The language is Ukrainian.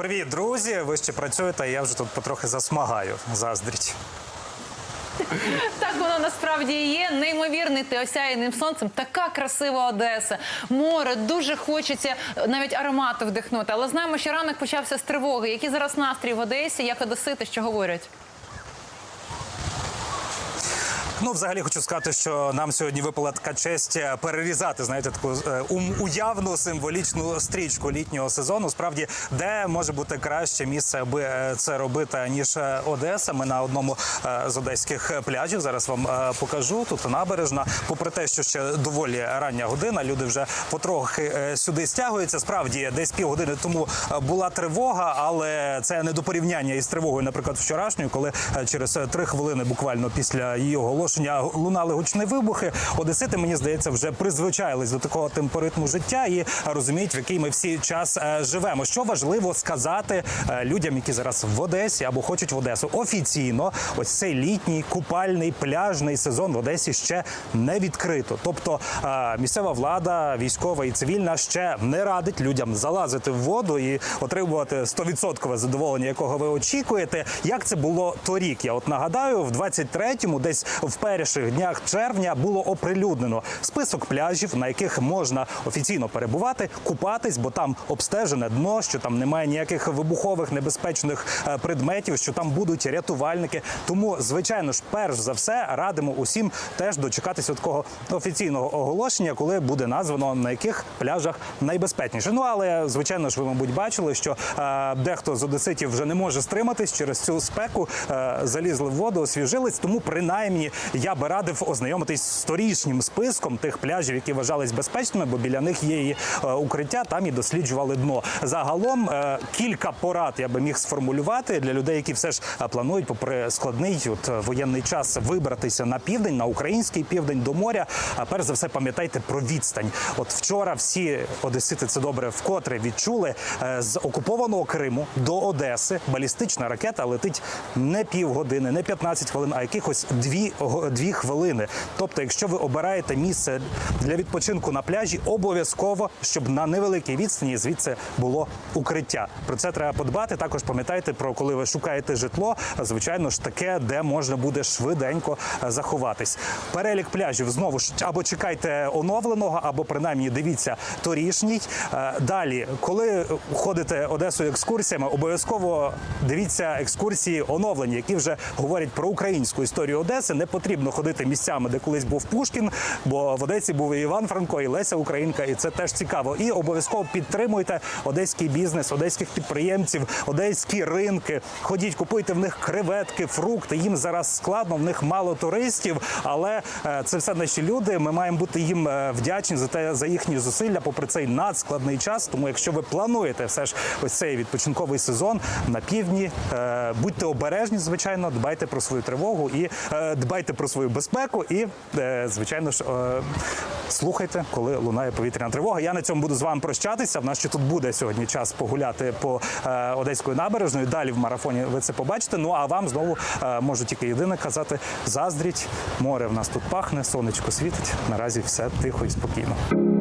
Привіт, друзі! Ви ще працюєте, а я вже тут потрохи засмагаю. Заздріть. Так воно насправді і є. Неймовірний ти осяяним сонцем. Така красива Одеса. Море дуже хочеться навіть аромату вдихнути. Але знаємо, що ранок почався з тривоги. Які зараз настрій в Одесі? Як одесити, що говорять? Ну, взагалі хочу сказати, що нам сьогодні випала така честь е, перерізати, знаєте, таку е, уявну символічну стрічку літнього сезону. Справді, де може бути краще місце, аби е, це робити, ніж Одеса. Ми на одному з одеських пляжів. Зараз вам покажу. Тут набережна. Попри те, що ще доволі рання година, люди вже потрохи сюди стягуються. Справді, десь півгодини тому була тривога, але це не до порівняння із тривогою, наприклад, вчорашньою, коли через три хвилини буквально після її оголошення лунали гучні вибухи. Одесити, мені здається, вже призвичаїлись до такого темпоритму життя і розуміють, в який ми всі час е, живемо. Що важливо сказати е, людям, які зараз в Одесі або хочуть в Одесу. Офіційно, ось цей літній купальний пляжний сезон в Одесі ще не відкрито. Тобто е, місцева влада, військова і цивільна ще не радить людям залазити в воду і отримувати 100% задоволення, якого ви очікуєте. Як це було торік? Я от нагадаю, в 23-му, десь в перших днях червня було оприлюднено список пляжів, на яких можна офіційно перебувати, купатись, бо там обстежене дно, що там немає ніяких вибухових небезпечних е, предметів, що там будуть рятувальники. Тому, звичайно ж, перш за все радимо усім теж дочекатися такого офіційного оголошення, коли буде названо на яких пляжах найбезпечніше. Ну але звичайно ж, ви мабуть бачили, що е, дехто з одеситів вже не може стриматись через цю спеку, е, залізли в воду, освіжились. Тому принаймні я би радив ознайомитись з сторічнім списком тих пляжів, які вважались безпечними, бо біля них є і е, укриття. Там і досліджували дно. Загалом е, кілька порад я би міг сформулювати для людей, які все ж е, планують, попри складний от, воєнний час вибратися на південь, на український південь до моря. А перш за все пам'ятайте про відстань. От вчора всі одесити це добре вкотре відчули з окупованого Криму до Одеси. Балістична ракета летить не півгодини, не 15 хвилин, а якихось дві години. Дві хвилини. Тобто, якщо ви обираєте місце для відпочинку на пляжі, обов'язково щоб на невеликій відстані звідси було укриття. Про це треба подбати. Також пам'ятайте про коли ви шукаєте житло, звичайно ж таке, де можна буде швиденько заховатись. Перелік пляжів знову ж або чекайте оновленого, або принаймні дивіться торішній. Е, далі, коли ходите Одесою екскурсіями, обов'язково дивіться екскурсії оновлені, які вже говорять про українську історію Одеси. Не по потрібно ходити місцями, де колись був Пушкін, бо в Одесі був і Іван Франко, і Леся Українка, і це теж цікаво. І обов'язково підтримуйте одеський бізнес, одеських підприємців, одеські ринки. Ходіть, купуйте в них креветки, фрукти. Їм зараз складно, в них мало туристів, але е, це все наші люди. Ми маємо бути їм е, вдячні за те за їхні зусилля, попри цей надскладний час. Тому, якщо ви плануєте все ж ось цей відпочинковий сезон на півдні, е, будьте обережні, звичайно, дбайте про свою тривогу і е, дбайте про свою безпеку. І, е, звичайно ж, е, слухайте, коли лунає повітряна тривога. Я на цьому буду з вами прощатися. В нас ще тут буде сьогодні час погуляти по Одеською Одеської набережної. Далі в марафоні ви це побачите. Ну а вам знову е, можу тільки єдине казати: заздріть, море в нас тут пахне, сонечко світить. Наразі все тихо і спокійно.